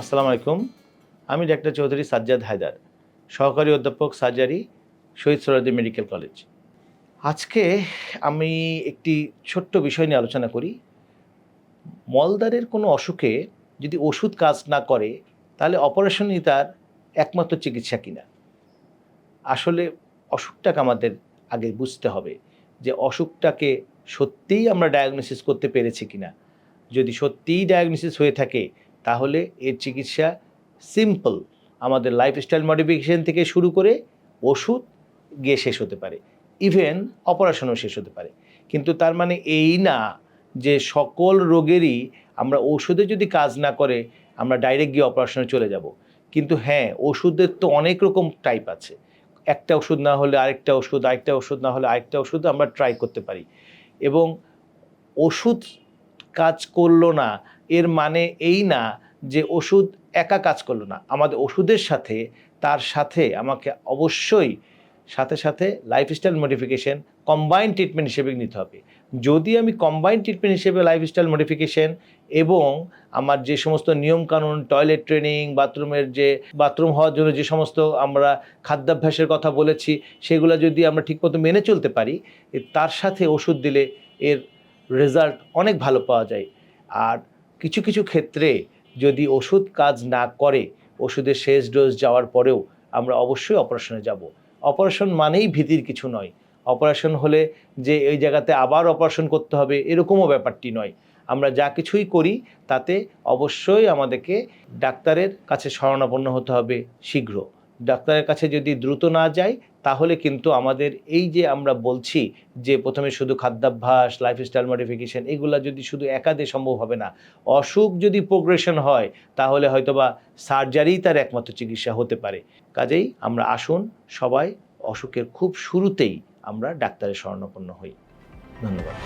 আসসালামু আলাইকুম। আমি ডাক্তার চৌধুরী সাজ্জাদ হায়দার, সহকারী অধ্যাপক surgery Shaheed Suhrawardy medical college. আজকে আমি একটি ছোট্ট বিষয় নিয়ে আলোচনা করি। মলদারের কোনো অসুখে যদি ওষুধ কাজ না করে, তাহলে অপারেশনই তার একমাত্র চিকিৎসা কিনা? আসলে অসুখটাকে আমাদের আগে বুঝতে হবে যে অসুখটাকে সত্যিই আমরা ডায়াগনোসিস করতে পেরেছি কিনা। যদি সত্যিই ডায়াগনোসিস হয়ে থাকে তাহলে এর চিকিৎসা সিম্পল আমাদের লাইফস্টাইল মডিফিকেশন থেকে শুরু করে ওষুধ গিয়ে শেষ হতে পারে। ইভেন অপারেশনও শেষ হতে পারে। কিন্তু তার মানে এই না যে সকল রোগেরই আমরা ওষুধে যদি কাজ না করে আমরা ডাইরেক্ট গিয়ে অপারেশনে চলে যাব। কিন্তু হ্যাঁ ওষুধের তো অনেক রকম টাইপ আছে। একটা ওষুধ না হলে আরেকটা ওষুধ আরেকটা ওষুধ না হলে আরেকটা ওষুধ আমরা ট্রাই করতে পারি। এবং ওষুধ কাজ করল না এর মানে এই না যে ওষুধ একা কাজ করল না। আমাদের ওষুধের সাথে, তার সাথে আমাকে অবশ্যই সাথে সাথে লাইফস্টাইল মডিফিকেশন কম্বাইন ট্রিটমেন্ট হিসেবে নিতে হবে। যদি আমি কম্বাইন ট্রিটমেন্ট হিসেবে লাইফস্টাইল মডিফিকেশন এবং আমার যে সমস্ত নিয়মকানুন টয়লেট ট্রেনিং বাথরুমের যে, বাথরুম হওয়ার জন্য যে সমস্ত আমরা খাদ্যাভ্যাসের কথা বলেছি, সেগুলো যদি আমরা ঠিকমতো মেনে চলতে পারি তার সাথে ওষুধ দিলে এর রেজাল্ট অনেক ভালো পাওয়া যায়। আর কিছু কিছু ক্ষেত্রে যদি ওষুধ কাজ না করে, ওষুধের শেষ ডোজ যাওয়ার পরেও আমরা অবশ্যই অপারেশনে যাব। অপারেশন মানেই ভীতির কিছু নয়। অপারেশন হলে যে এই জায়গাতে আবার অপারেশন করতে হবে, এরকমও ব্যাপারটি নয়। আমরা যা কিছুই করি, তাতে অবশ্যই আমাদেরকে ডাক্তারের কাছে শরণাপন্ন হতে হবে শীঘ্র। ডাক্তারের কাছে যদি দ্রুত না যাই, তাহলে কিন্তু আমাদের এই যে আমরা বলছি যে প্রথমে শুধু খাদ্যাভ্যাস লাইফস্টাইল মডিফিকেশন এগুলো যদি শুধু একাদে সম্ভব হবে না, অসুখ যদি প্রোগ্রেশন হয়, তাহলে হয়তোবা সার্জারিই তার একমাত্র চিকিৎসা হতে পারে। কাজেই আমরা আসুন, সবাই অসুখের খুব শুরুতেই আমরা ডাক্তারের শরণাপন্ন হই। ধন্যবাদ।